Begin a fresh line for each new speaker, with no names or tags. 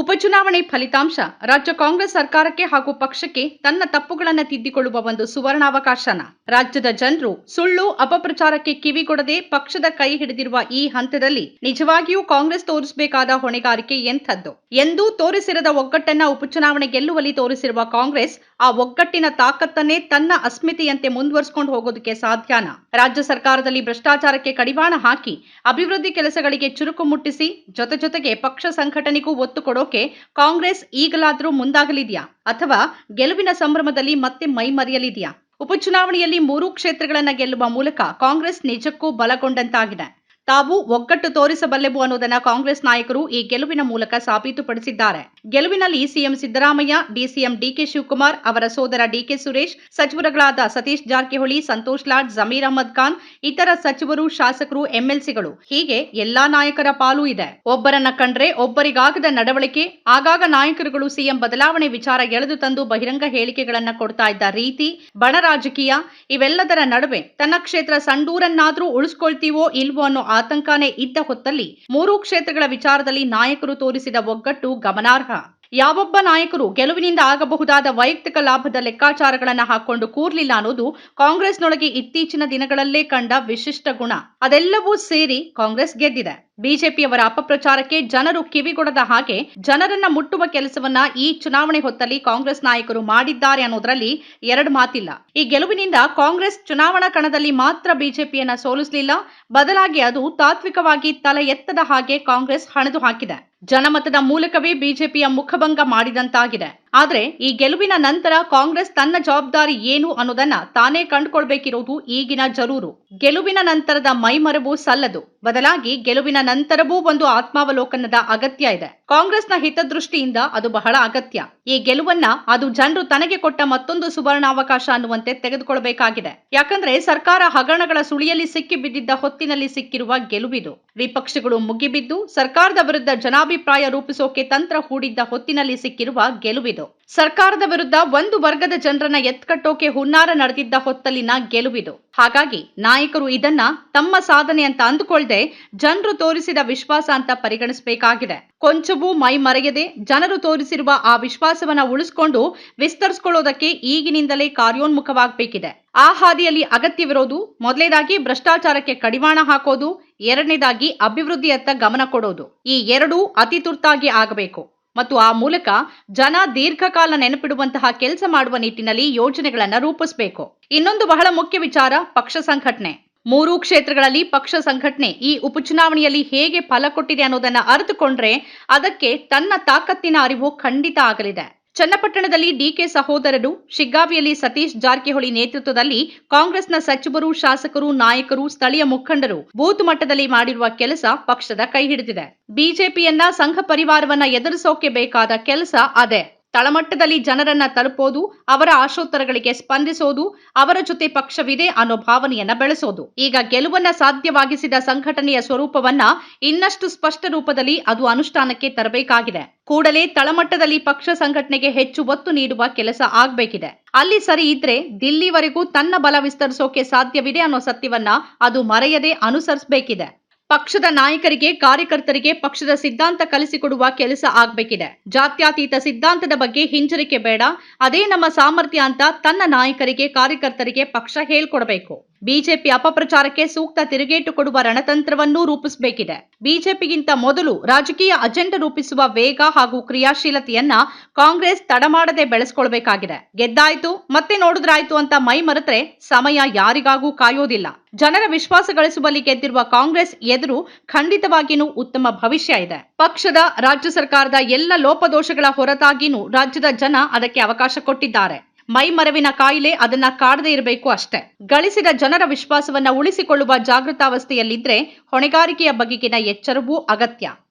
ಉಪಚುನಾವಣೆ ಫಲಿತಾಂಶ. ರಾಜ್ಯ ಕಾಂಗ್ರೆಸ್ ಸರ್ಕಾರಕ್ಕೆ ಹಾಗೂ ಪಕ್ಷಕ್ಕೆ ತನ್ನ ತಪ್ಪುಗಳನ್ನು ತಿದ್ದಿಕೊಳ್ಳುವ ಒಂದು ಸುವರ್ಣಾವಕಾಶನ. ರಾಜ್ಯದ ಜನರು ಸುಳ್ಳು, ಅಪಪ್ರಚಾರಕ್ಕೆ ಕಿವಿಗೊಡದೆ ಪಕ್ಷದ ಕೈ ಹಿಡಿದಿರುವ ಈ ಹಂತದಲ್ಲಿ ನಿಜವಾಗಿಯೂ ಕಾಂಗ್ರೆಸ್ ತೋರಿಸಬೇಕಾದ ಹೊಣೆಗಾರಿಕೆ ಎಂಥದ್ದು? ಎಂದೂ ತೋರಿಸಿರದ ಒಗ್ಗಟ್ಟನ್ನ ಉಪಚುನಾವಣೆ ಗೆಲ್ಲುವಲ್ಲಿ ತೋರಿಸಿರುವ ಕಾಂಗ್ರೆಸ್, ಆ ಒಗ್ಗಟ್ಟಿನ ತಾಕತ್ತನ್ನೇ ತನ್ನ ಅಸ್ಮಿತೆಯಂತೆ ಮುಂದುವರಿಸಿಕೊಂಡು ಹೋಗೋದಕ್ಕೆ ಸಾಧ್ಯನ? ರಾಜ್ಯ ಸರ್ಕಾರದಲ್ಲಿ ಭ್ರಷ್ಟಾಚಾರಕ್ಕೆ ಕಡಿವಾಣ ಹಾಕಿ, ಅಭಿವೃದ್ಧಿ ಕೆಲಸಗಳಿಗೆ ಚುರುಕು ಮುಟ್ಟಿಸಿ, ಜೊತೆ ಜೊತೆಗೆ ಪಕ್ಷ ಸಂಘಟನೆಗೂ ಒತ್ತು ಕೊಡೋಕೆ ಕಾಂಗ್ರೆಸ್ ಈಗಲಾದರೂ ಮುಂದಾಗಲಿದೆಯಾ? ಅಥವಾ ಗೆಲುವಿನ ಸಂಭ್ರಮದಲ್ಲಿ ಮತ್ತೆ ಮೈ ಮರೆಯಲಿದೆಯಾ? ಉಪಚುನಾವಣೆಯಲ್ಲಿ ಮೂರೂ ಕ್ಷೇತ್ರಗಳನ್ನು ಗೆಲ್ಲುವ ಮೂಲಕ ಕಾಂಗ್ರೆಸ್ ನಿಜಕ್ಕೂ ಬಲಗೊಂಡಂತಾಗಿದೆ. ತಾವು ಒಗ್ಗಟ್ಟು ತೋರಿಸಬಲ್ಲೆವು ಅನ್ನೋದನ್ನ ಕಾಂಗ್ರೆಸ್ ನಾಯಕರು ಈ ಗೆಲುವಿನ ಮೂಲಕ ಸಾಬೀತುಪಡಿಸಿದ್ದಾರೆ. ಗೆಲುವಿನಲ್ಲಿ CM Siddaramaiah DCM DK Shivakumar, ಅವರ ಸೋದರ ಡಿಕೆ ಸುರೇಶ್, ಸಚಿವರುಗಳಾದ ಸತೀಶ್ ಜಾರಕಿಹೊಳಿ, ಸಂತೋಷ್ ಲಾಡ್, ಜಮೀರ್ ಅಹಮದ್ ಖಾನ್, ಇತರ ಸಚಿವರು, ಶಾಸಕರು, ಎಂಎಲ್ಸಿಗಳು. ಹೀಗೆ ಎಲ್ಲಾ ನಾಯಕರ ಪಾಲು ಇದೆ. ಒಬ್ಬರನ್ನ ಕಂಡ್ರೆ ಒಬ್ಬರಿಗಾಗದ ನಡವಳಿಕೆ, ಆಗಾಗ ನಾಯಕರುಗಳು ಸಿಎಂ ಬದಲಾವಣೆ ವಿಚಾರ ಎಳೆದು ತಂದು ಬಹಿರಂಗ ಹೇಳಿಕೆಗಳನ್ನ ಕೊಡ್ತಾ ಇದ್ದ ರೀತಿ, ಬಣ ರಾಜಕೀಯ, ಇವೆಲ್ಲದರ ನಡುವೆ ತನ್ನ ಕ್ಷೇತ್ರ ಸಂಡೂರನ್ನಾದ್ರೂ ಉಳಿಸ್ಕೊಳ್ತೀವೋ ಇಲ್ವೋ ಅನ್ನೋ ಆತಂಕನೇ ಇದ್ದ ಹೊತ್ತಲ್ಲಿ ಮೂರೂ ಕ್ಷೇತ್ರಗಳ ವಿಚಾರದಲ್ಲಿ ನಾಯಕರು ತೋರಿಸಿದ ಒಗ್ಗಟ್ಟು ಗಮನಾರ್ಹ. ಯಾವೊಬ್ಬ ನಾಯಕರು ಗೆಲುವಿನಿಂದ ಆಗಬಹುದಾದ ವೈಯಕ್ತಿಕ ಲಾಭದ ಲೆಕ್ಕಾಚಾರಗಳನ್ನು ಹಾಕೊಂಡು ಕೂರ್ಲಿಲ್ಲ ಅನ್ನೋದು ಕಾಂಗ್ರೆಸ್ನೊಳಗೆ ಇತ್ತೀಚಿನ ದಿನಗಳಲ್ಲೇ ಕಂಡ ವಿಶಿಷ್ಟ ಗುಣ. ಅದೆಲ್ಲವೂ ಸೇರಿ ಕಾಂಗ್ರೆಸ್ ಗೆದ್ದಿದೆ. ಬಿಜೆಪಿಯವರ ಅಪಪ್ರಚಾರಕ್ಕೆ ಜನರು ಕಿವಿಗೊಡದ ಹಾಗೆ ಜನರನ್ನ ಮುಟ್ಟುವ ಕೆಲಸವನ್ನ ಈ ಚುನಾವಣೆ ಹೊತ್ತಲ್ಲಿ ಕಾಂಗ್ರೆಸ್ ನಾಯಕರು ಮಾಡಿದ್ದಾರೆ ಅನ್ನೋದ್ರಲ್ಲಿ ಎರಡು ಮಾತಿಲ್ಲ. ಈ ಗೆಲುವಿನಿಂದ ಕಾಂಗ್ರೆಸ್ ಚುನಾವಣಾ ಕಣದಲ್ಲಿ ಮಾತ್ರ ಬಿಜೆಪಿಯನ್ನ ಸೋಲಿಸಲಿಲ್ಲ. ಬದಲಾಗಿ ಅದು ತಾತ್ವಿಕವಾಗಿ ತಲೆ ಎತ್ತದ ಹಾಗೆ ಕಾಂಗ್ರೆಸ್ ಹಣದು ಹಾಕಿದೆ. ಜನಮತದ ಮೂಲಕವೇ ಬಿಜೆಪಿಯ ಮುಖಭಂಗ ಮಾಡಿದಂತಾಗಿದೆ. ಆದ್ರೆ ಈ ಗೆಲುವಿನ ನಂತರ ಕಾಂಗ್ರೆಸ್ ತನ್ನ ಜವಾಬ್ದಾರಿ ಏನು ಅನ್ನೋದನ್ನ ತಾನೇ ಕಂಡುಕೊಳ್ಬೇಕಿರೋದು ಈಗಿನ ಜರೂರು. ಗೆಲುವಿನ ನಂತರದ ಮೈಮರವು ಸಲ್ಲದು. ಬದಲಾಗಿ ಗೆಲುವಿನ ನಂತರವೂ ಒಂದು ಆತ್ಮಾವಲೋಕನದ ಅಗತ್ಯ ಇದೆ. ಕಾಂಗ್ರೆಸ್ನ ಹಿತದೃಷ್ಟಿಯಿಂದ ಅದು ಬಹಳ ಅಗತ್ಯ. ಈ ಗೆಲುವನ್ನ ಅದು ಜನರು ತನಗೆ ಕೊಟ್ಟ ಮತ್ತೊಂದು ಸುವರ್ಣಾವಕಾಶ ಅನ್ನುವಂತೆ ತೆಗೆದುಕೊಳ್ಳಬೇಕಾಗಿದೆ ಯಾಕಂದ್ರೆ ಸರ್ಕಾರ ಹಗರಣಗಳ ಸುಳಿಯಲ್ಲಿ ಸಿಕ್ಕಿಬಿದ್ದಿದ್ದ ಹೊತ್ತಿನಲ್ಲಿ ಸಿಕ್ಕಿರುವ ಗೆಲುವಿದು. ವಿಪಕ್ಷಗಳು ಮುಗಿಬಿದ್ದು, ಸರ್ಕಾರದ ವಿರುದ್ಧ ಜನಾಭಿಪ್ರಾಯ ರೂಪಿಸೋಕೆ ತಂತ್ರ ಹೂಡಿದ್ದ ಹೊತ್ತಿನಲ್ಲಿ ಸಿಕ್ಕಿರುವ ಗೆಲುವಿದು. ಸರ್ಕಾರದ ವಿರುದ್ಧ ಒಂದು ವರ್ಗದ ಜನರನ್ನ ಎತ್ಕಟ್ಟೋಕೆ ಹುನ್ನಾರ ನಡೆದಿದ್ದ ಹೊತ್ತಲಿನ ಗೆಲುವಿದು ಹಾಗಾಗಿ ನಾಯಕರು ಇದನ್ನ ತಮ್ಮ ಸಾಧನೆ ಅಂತ ಅಂದುಕೊಳ್ಳದೆ ಜನರು ತೋರಿಸಿದ ವಿಶ್ವಾಸ ಅಂತ ಪರಿಗಣಿಸಬೇಕಾಗಿದೆ. ಕೊಂಚವೂ ಮೈ ಮರೆಯದೆ ಜನರು ತೋರಿಸಿರುವ ಆ ವಿಶ್ವಾಸವನ್ನ ಉಳಿಸಿಕೊಂಡು ವಿಸ್ತರಿಸಿಕೊಳ್ಳೋದಕ್ಕೆ ಈಗಿನಿಂದಲೇ ಕಾರ್ಯೋನ್ಮುಖವಾಗಬೇಕಿದೆ. ಆ ಹಾದಿಯಲ್ಲಿ ಅಗತ್ಯವಿರೋದು ಮೊದಲೇದಾಗಿ ಭ್ರಷ್ಟಾಚಾರಕ್ಕೆ ಕಡಿವಾಣ ಹಾಕೋದು, ಎರಡನೇದಾಗಿ ಅಭಿವೃದ್ಧಿಯತ್ತ ಗಮನ ಕೊಡೋದು. ಈ ಎರಡೂ ಅತಿ ತುರ್ತಾಗಿ ಆಗಬೇಕು. ಮತ್ತು ಆ ಮೂಲಕ ಜನ ದೀರ್ಘಕಾಲ ನೆನಪಿಡುವಂತಹ ಕೆಲಸ ಮಾಡುವ ನಿಟ್ಟಿನಲ್ಲಿ ಯೋಜನೆಗಳನ್ನ ರೂಪಿಸಬೇಕು. ಇನ್ನೊಂದು ಬಹಳ ಮುಖ್ಯ ವಿಚಾರ ಪಕ್ಷ ಸಂಘಟನೆ. ಮೂರೂ ಕ್ಷೇತ್ರಗಳಲ್ಲಿ ಪಕ್ಷ ಸಂಘಟನೆ ಈ ಉಪಚುನಾವಣೆಯಲ್ಲಿ ಹೇಗೆ ಫಲ ಕೊಟ್ಟಿದೆ ಅನ್ನೋದನ್ನ ಅರಿತುಕೊಂಡ್ರೆ ಅದಕ್ಕೆ ತನ್ನ ತಾಕತ್ತಿನ ಅರಿವು ಖಂಡಿತ ಆಗಲಿದೆ. ಚನ್ನಪಟ್ಟಣದಲ್ಲಿ ಡಿಕೆ ಸಹೋದರರು ಶಿಗ್ಗಾವಿಯಲ್ಲಿ ಸತೀಶ್ ಜಾರಕಿಹೊಳಿ ನೇತೃತ್ವದಲ್ಲಿ ಕಾಂಗ್ರೆಸ್ನ ಸಚಿವರು, ಶಾಸಕರು, ನಾಯಕರು, ಸ್ಥಳೀಯ ಮುಖಂಡರು ಬೂತ್ ಮಟ್ಟದಲ್ಲಿ ಮಾಡಿರುವ ಕೆಲಸ ಪಕ್ಷದ ಕೈ ಹಿಡಿದಿದೆ. ಬಿಜೆಪಿಯನ್ನ, ಸಂಘ ಪರಿವಾರವನ್ನ ಎದುರಿಸೋಕೆ ಬೇಕಾದ ಕೆಲಸ ಅದೇ. ತಳಮಟ್ಟದಲ್ಲಿ ಜನರನ್ನ ತಲುಪೋದು, ಅವರ ಆಶೋತ್ತರಗಳಿಗೆ ಸ್ಪಂದಿಸೋದು, ಅವರ ಜೊತೆ ಪಕ್ಷವಿದೆ ಅನ್ನೋ ಭಾವನೆಯನ್ನ ಬೆಳೆಸೋದು. ಈಗ ಗೆಲುವನ್ನ ಸಾಧ್ಯವಾಗಿಸಿದ ಸಂಘಟನೆಯ ಸ್ವರೂಪವನ್ನ ಇನ್ನಷ್ಟು ಸ್ಪಷ್ಟ ರೂಪದಲ್ಲಿ ಅದು ಅನುಷ್ಠಾನಕ್ಕೆ ತರಬೇಕಾಗಿದೆ. ಕೂಡಲೇ ತಳಮಟ್ಟದಲ್ಲಿ ಪಕ್ಷ ಸಂಘಟನೆಗೆ ಹೆಚ್ಚು ಒತ್ತು ನೀಡುವ ಕೆಲಸ ಆಗ್ಬೇಕಿದೆ. ಅಲ್ಲಿ ಸರಿ ಇದ್ರೆ ದಿಲ್ಲಿವರೆಗೂ ತನ್ನ ಬಲ ವಿಸ್ತರಿಸೋಕೆ ಸಾಧ್ಯವಿದೆ ಅನ್ನೋ ಸತ್ಯವನ್ನ ಅದು ಮರೆಯದೆ ಅನುಸರಿಸಬೇಕಿದೆ. ಪಕ್ಷದ ನಾಯಕರಿಗೆ, ಕಾರ್ಯಕರ್ತರಿಗೆ ಪಕ್ಷದ ಸಿದ್ಧಾಂತ ಕಲಿಸಿಕೊಡುವ ಕೆಲಸ ಆಗ್ಬೇಕಿದೆ. ಜಾತ್ಯಾತೀತ ಸಿದ್ಧಾಂತದ ಬಗ್ಗೆ ಹಿಂಜರಿಕೆ ಬೇಡ. ಅದೇ ನಮ್ಮ ಸಾಮರ್ಥ್ಯ ಅಂತ ತನ್ನ ನಾಯಕರಿಗೆ, ಕಾರ್ಯಕರ್ತರಿಗೆ ಪಕ್ಷ ಹೇಳ್ಕೊಡ್ಬೇಕು. ಬಿಜೆಪಿ ಅಪಪ್ರಚಾರಕ್ಕೆ ಸೂಕ್ತ ತಿರುಗೇಟು ಕೊಡುವ ರಣತಂತ್ರವನ್ನೂ ರೂಪಿಸಬೇಕಿದೆ. ಬಿಜೆಪಿಗಿಂತ ಮೊದಲು ರಾಜಕೀಯ ಅಜೆಂಡಾ ರೂಪಿಸುವ ವೇಗ ಹಾಗೂ ಕ್ರಿಯಾಶೀಲತೆಯನ್ನ ಕಾಂಗ್ರೆಸ್ ತಡಮಾಡದೆ ಬೆಳೆಸ್ಕೊಳ್ಬೇಕಾಗಿದೆ. ಗೆದ್ದಾಯ್ತು, ಮತ್ತೆ ನೋಡಿದ್ರಾಯ್ತು ಅಂತ ಮೈ ಮರೆತ್ರೆ ಸಮಯ ಯಾರಿಗಾಗೂ ಕಾಯೋದಿಲ್ಲ. ಜನರ ವಿಶ್ವಾಸ ಗಳಿಸುವಲ್ಲಿ ಗೆದ್ದಿರುವ ಕಾಂಗ್ರೆಸ್ ಎದುರು ಖಂಡಿತವಾಗಿಯೂ ಉತ್ತಮ ಭವಿಷ್ಯ ಇದೆ. ಪಕ್ಷದ, ರಾಜ್ಯ ಸರ್ಕಾರದ ಎಲ್ಲ ಲೋಪದೋಷಗಳ ಹೊರತಾಗಿಯೂ ರಾಜ್ಯದ ಜನ ಅದಕ್ಕೆ ಅವಕಾಶ ಕೊಟ್ಟಿದ್ದಾರೆ. ಮೈ ಮರವಿನ ಕಾಯಿಲೆ ಅದನ್ನ ಕಾಡದೇ ಇರಬೇಕು ಅಷ್ಟೇ. ಗಳಿಸಿದ ಜನರ ವಿಶ್ವಾಸವನ್ನ ಉಳಿಸಿಕೊಳ್ಳುವ ಜಾಗೃತಾವಸ್ಥೆಯಲ್ಲಿದ್ರೆ ಹೊಣೆಗಾರಿಕೆಯ ಬಗೆಗಿನ ಎಚ್ಚರವೂ ಅಗತ್ಯ.